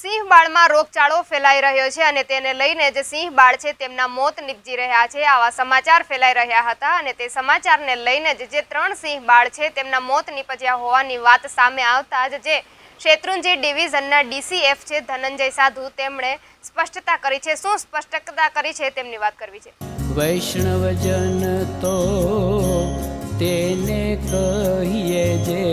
સિંહ બાળમાં રોગચાળો ફેલાઈ રહ્યો છે અને તેને લઈને જે સિંહ બાળ છે તેમના મોત નીપજી રહ્યા છે. આવા સમાચાર ફેલાઈ રહ્યા હતા અને તે સમાચારને લઈને જ જે ત્રણ સિંહ બાળ છે તેમના મોત નીપજ્યા હોવાની વાત સામે આવતા જ જે શેત્રુંજી ડિવિઝનના ડીસીએફ છે ધનંજય સાધુ તેમણે સ્પષ્ટતા કરી છે. શું સ્પષ્ટતા કરી છે તેમની વાત કરવી છે? વૈષ્ણવજન તો તેને કહીએ જે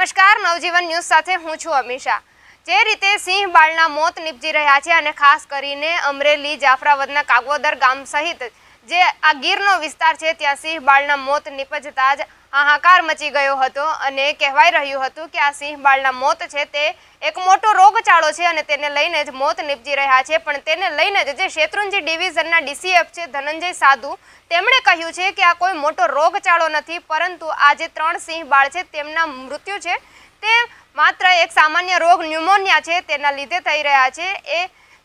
નમસ્કાર, નવજીવન ન્યૂઝ સાથે હું છું અમીષા. જે રીતે સિંહ બાળના મોત નીપજી રહ્યા છે અને ખાસ કરીને અમરેલી જાફરાવદના કાગવદર ગામ સહિત જે આ ગીરનો વિસ્તાર છે, ત્યાં સિંહ બાળના મોત નીપજતા જ હાહાકાર મચી ગયો હતો અને કહેવાય રહ્યું હતું કે આ સિંહ બાળના મોત છે તે એક મોટો રોગચાળો છે અને તેને લઈને જ મોત નીપજી રહ્યા છે. પણ તેને લઈને જ જે શેત્રુંજી ડિવિઝનના ડીસીએફ છે, ધનંજય સાધુ, તેમણે કહ્યું છે કે આ કોઈ મોટો રોગચાળો નથી, પરંતુ આ જે ત્રણ સિંહ બાળ છે, તેમના મૃત્યુ છે. તે માત્ર એક સામાન્ય રોગ ન્યુમોનિયા છે, તેના લીધે થઈ રહ્યા છે. એ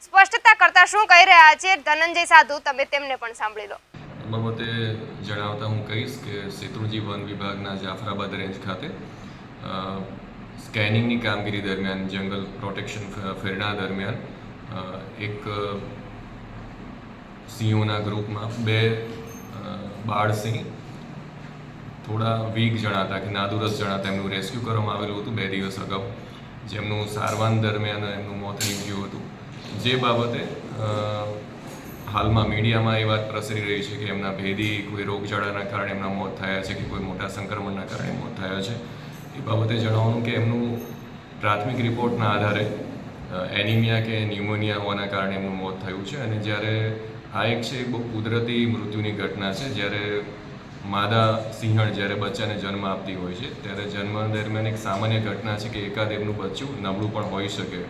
સ્પષ્ટતા કરતા શું કહી રહ્યા છે ધનંજય સાધુ? તમે તેમને પણ સાંભળી લો. બાબતે જણાવતા હું કહીશ કે શેત્રુંજી વન વિભાગના જાફરાબાદ રેન્જ ખાતે સ્કેનિંગની કામગીરી દરમિયાન, જંગલ પ્રોટેક્શન ફેરણા દરમિયાન એક સિંહોના ગ્રુપમાં બે બાળ સિંહ થોડા વીક જણાતા કે નાદુરસ્ત જણાતા એમનું રેસ્ક્યુ કરવામાં આવેલું હતું બે દિવસ અગાઉ. જેમનું સારવાર દરમિયાન એમનું મોત નીપજ્યું હતું. જે બાબતે હાલમાં મીડિયામાં એ વાત પ્રસરી રહી છે કે એમના ભેદી કોઈ રોગચાળાના કારણે એમના મોત થયા છે કે કોઈ મોટા સંક્રમણના કારણે મોત થયા છે. એ બાબતે જણાવવાનું કે એમનું પ્રાથમિક રિપોર્ટના આધારે એનિમિયા કે ન્યુમોનિયા હોવાના કારણે એમનું મોત થયું છે અને જ્યારે આ એક છે બહુ કુદરતી મૃત્યુની ઘટના છે. જ્યારે માદા સિંહણ જ્યારે બચ્ચાને જન્મ આપતી હોય છે, ત્યારે જન્મ દરમિયાન એક સામાન્ય ઘટના છે કે એકાદ એમનું બચ્ચું નબળું પણ હોઈ શકે.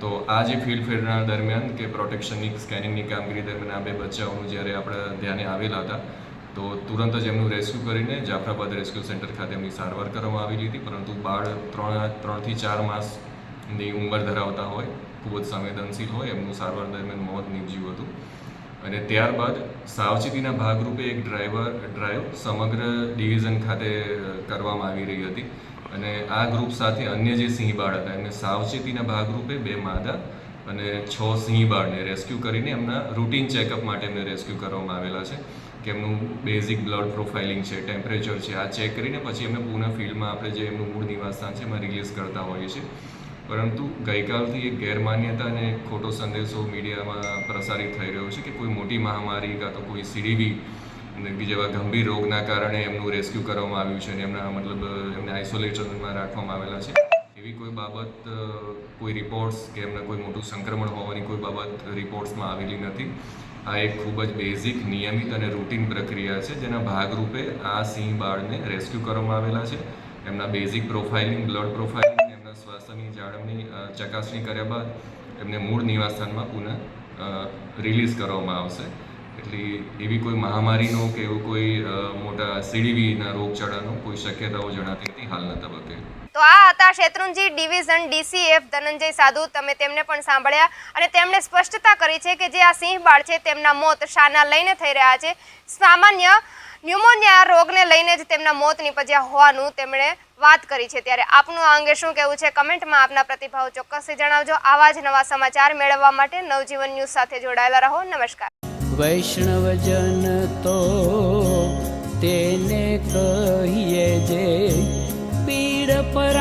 તો આ જે ફિલ્ડ ફેરના દરમિયાન કે પ્રોટેક્શનની સ્કેનિંગની કામગીરી દરમિયાન આ બે બચ્ચાઓનું જ્યારે આપણે ધ્યાને આવેલા હતા, તો તુરંત જ એમનું રેસ્ક્યુ કરીને જાફરાબાદ રેસ્ક્યુ સેન્ટર ખાતે એમની સારવાર કરવામાં આવેલી હતી. પરંતુ બાળ ત્રણ, ત્રણથી ચાર માસની ઉંમર ધરાવતા હોય, ખૂબ જ સંવેદનશીલ હોય, એમનું સારવાર દરમિયાન મોત નીપજ્યું હતું. અને ત્યારબાદ સાવચેતીના ભાગરૂપે એક ડ્રાઈવર, ડ્રાઈવ સમગ્ર ડિવિઝન ખાતે કરવામાં આવી રહી હતી. અને આ ગ્રુપ સાથે અન્ય જે સિંહબાળ હતા, એમને સાવચેતીના ભાગરૂપે બે માદા અને છ સિંહબાળને રેસ્ક્યુ કરીને એમના રૂટીન ચેકઅપ માટે એમને રેસ્ક્યુ કરવામાં આવેલા છે. કે એમનું બેઝિક બ્લડ પ્રોફાઇલિંગ છે ટેમ્પરેચર છે, આ ચેક કરીને પછી એમને પૂર્ણ ફિલ્ડમાં આપણે જે એમનું મૂળ નિવાસસ્થાન છે એમાં રિલીઝ કરતા હોઈએ છીએ. પરંતુ ગઈકાલથી એક ગેરમાન્યતા અને એક ખોટો સંદેશો મીડિયામાં પ્રસારિત થઈ રહ્યો છે કે કોઈ મોટી મહામારી કાં તો કોઈ સીડીવી જેવા ગંભીર રોગના કારણે એમનું રેસ્ક્યુ કરવામાં આવ્યું છે અને એમના મતલબ, એમને આઇસોલેશનમાં રાખવામાં આવેલા છે. એવી કોઈ બાબત કોઈ રિપોર્ટ્સ કે એમને કોઈ મોટું સંક્રમણ હોવાની કોઈ બાબત રિપોર્ટ્સમાં આવેલી નથી. આ એક ખૂબ જ બેઝિક, નિયમિત અને રૂટીન પ્રક્રિયા છે જેના ભાગરૂપે આ સિંહ બાળને રેસ્ક્યુ કરવામાં આવેલા છે. એમના બેઝિક પ્રોફાઇલિંગ, બ્લડ પ્રોફાઇલિંગ સ્વાસ્થ્યની જાળવણી ચકાસણી કર્યા બાદ એમને મૂળ નિવાસસ્થાનમાં પુનઃ રિલીઝ કરવામાં આવશે. એટલે એવી કોઈ મહામારીનો કે એવો કોઈ મોટા સીડીવીના રોગચાળાનો કોઈ શક્યતાઓ જણાતી હતી હાલના તબક્કે. તો આ હતા શેત્રુંજી ડિવિઝન ડીસીએફ ધનંજય સાધુ. તમે તેમને પણ સાંભળ્યા અને તેમણે સ્પષ્ટતા કરી છે કે જે આ સિંહ બાળ છે, તેમના મોત શાના લઈને થઈ રહ્યા છે. સામાન્ય ન્યુમોનિયા રોગને તેમના મોત નીપજ્યા હોવાનું તેમણે વાત કરી છે. ત્યારે આપનું આ અંગે શું કહેવું છે? કમેન્ટમાં આપના પ્રતિભાવ ચોક્કસ જણાવજો. આવા જ નવા સમાચાર મેળવવા માટે નવજીવન ન્યૂઝ સાથે જોડાયેલા રહો. નમસ્કાર. વૈષ્ણવજન તો તેને કહીએ જે પીડ પર